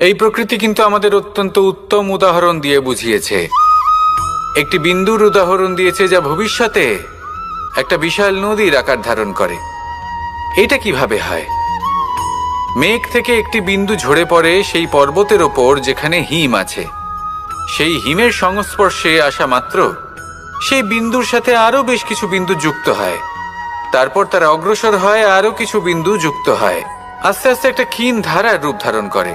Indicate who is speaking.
Speaker 1: এই প্রকৃতি কিন্তু আমাদের অত্যন্ত উত্তম উদাহরণ দিয়ে বুঝিয়েছে। একটি বিন্দুর উদাহরণ দিয়েছে যা ভবিষ্যতে একটা বিশাল নদীর আকার ধারণ করে। এটা কীভাবে হয়? মেঘ থেকে একটি বিন্দু ঝরে পড়ে সেই পর্বতের ওপর যেখানে হিম আছে। সেই হিমের সংস্পর্শে আসা মাত্র সেই বিন্দুর সাথে আরও বেশ কিছু বিন্দু যুক্ত হয়। তারপর তারা অগ্রসর হয় আরও কিছু বিন্দু যুক্ত হয়। আস্তে আস্তে একটা ক্ষীণ ধারার রূপ ধারণ করে।